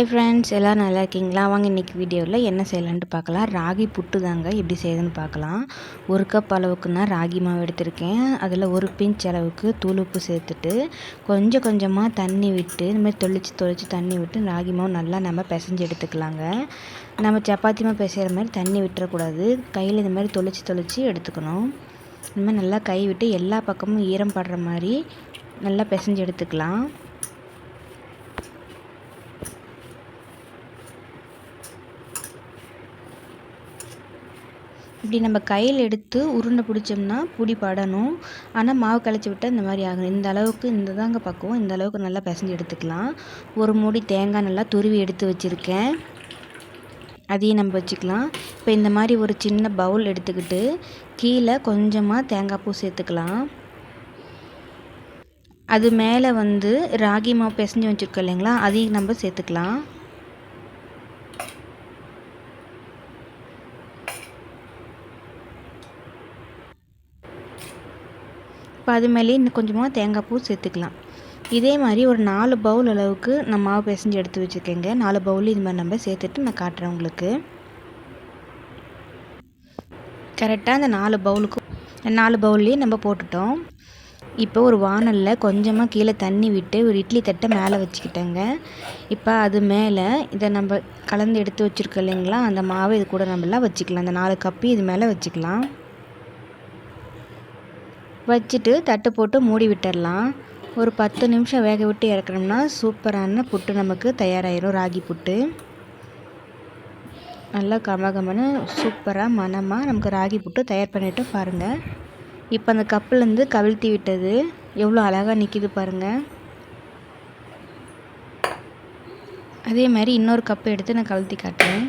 Hi friends எல்லோரும் நல்லா இருக்கீங்களா? வாங்க இன்றைக்கி வீடியோவில் என்ன செய்யலான்ட்டு பார்க்கலாம். ராகி புட்டு தாங்க எப்படி செய்யுதுன்னு பார்க்கலாம். ஒரு கப் அளவுக்கு நான் ராகி மாவு எடுத்திருக்கேன். அதில் ஒரு பிஞ்ச் அளவுக்கு தூள் உப்பு சேர்த்துட்டு கொஞ்சம் கொஞ்சமாக தண்ணி விட்டு இந்த மாதிரி தொளிச்சு தொளிச்சு தண்ணி விட்டு ராகி மாவு நல்லா நம்ம பிசைஞ்சு எடுத்துக்கலாங்க. நம்ம சப்பாத்தி மாவு பிசைகிற மாதிரி தண்ணி விட்டுறக்கூடாது. கையில் இந்த மாதிரி தொளிச்சு தொளிச்சு எடுத்துக்கணும். இந்த மாதிரி நல்லா கை விட்டு எல்லா பக்கமும் ஈரம் படுற மாதிரி நல்லா பிசைஞ்சு எடுத்துக்கலாம். இப்படி நம்ம கையில் எடுத்து உருண்டை பிடிச்சோம்னா பிடி படணும். ஆனால் மாவு கலைச்சி விட்டால் இந்த மாதிரி ஆகணும். இந்த அளவுக்கு இந்த தாங்க பக்குவம். இந்த அளவுக்கு நல்லா பிசைஞ்சு எடுத்துக்கலாம். ஒரு மூடி தேங்காய் நல்லா துருவி எடுத்து வச்சுருக்கேன். அதையும் நம்ம வச்சுக்கலாம். இப்போ இந்த மாதிரி ஒரு சின்ன பவுல் எடுத்துக்கிட்டு கீழே கொஞ்சமாக தேங்காய் பூ சேர்த்துக்கலாம். அது மேலே வந்து ராகி மாவு பிசைஞ்சு வச்சுருக்கோம் இல்லைங்களா? அதையும் நம்ம சேர்த்துக்கலாம். இப்போ அது மேலேயே இன்னும் கொஞ்சமாக தேங்காய் பூ சேர்த்துக்கலாம். இதே மாதிரி ஒரு நாலு பவுல் அளவுக்கு நான் மாவு பிசைஞ்சு எடுத்து வச்சுருக்கேங்க. நாலு பவுல் இது மாதிரி நம்ம சேர்த்துட்டு நான் காட்டுறேன் உங்களுக்கு. கரெக்டாக அந்த நாலு பவுலுக்கு நாலு பவுல்லையும் நம்ம போட்டுட்டோம். இப்போ ஒரு வானலில் கொஞ்சமாக கீழே தண்ணி விட்டு ஒரு இட்லி தட்டை மேலே வச்சுக்கிட்டேங்க. இப்போ அது மேலே இதை நம்ம கலந்து எடுத்து வச்சுருக்கோம் இல்லைங்களா? அந்த மாவை இது கூட நம்மளாம் வச்சுக்கலாம். அந்த நாலு கப்பி இது மேலே வச்சுக்கலாம். வச்சுட்டு தட்டு போட்டு மூடி விட்டுடலாம் ஒரு பத்து நிமிஷம் வேக விட்டு இறக்கணும்னா சூப்பரான புட்டு நமக்கு தயாராகிடும் ராகி புட்டு. நல்லா கமகமன்னு சூப்பராக மனமாக நமக்கு ராகி புட்டு தயார் பண்ணிவிட்டு பாருங்கள் இப்போ அந்த கப்புலேருந்து கவிழ்த்தி விட்டது. எவ்வளோ அழகாக நிற்கிது பாருங்கள் அதே மாதிரி இன்னொரு கப்பு எடுத்து நான் கவிழ்த்தி காட்டுறேன்.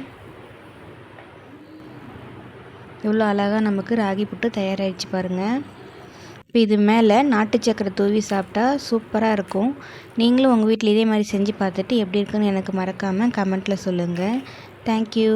எவ்வளோ அழகாக நமக்கு ராகி புட்டு தயாராகிடுச்சு பாருங்கள் இப்போ இது மேலே நாட்டு சக்கரை தூவி சாப்பிட்டா சூப்பராக இருக்கும். நீங்களும் உங்கள் வீட்டில் இதே மாதிரி செஞ்சு பார்த்துட்டு எப்படி இருக்குன்னு எனக்கு மறக்காமல் கமெண்ட்டில் சொல்லுங்கள் தேங்க்யூ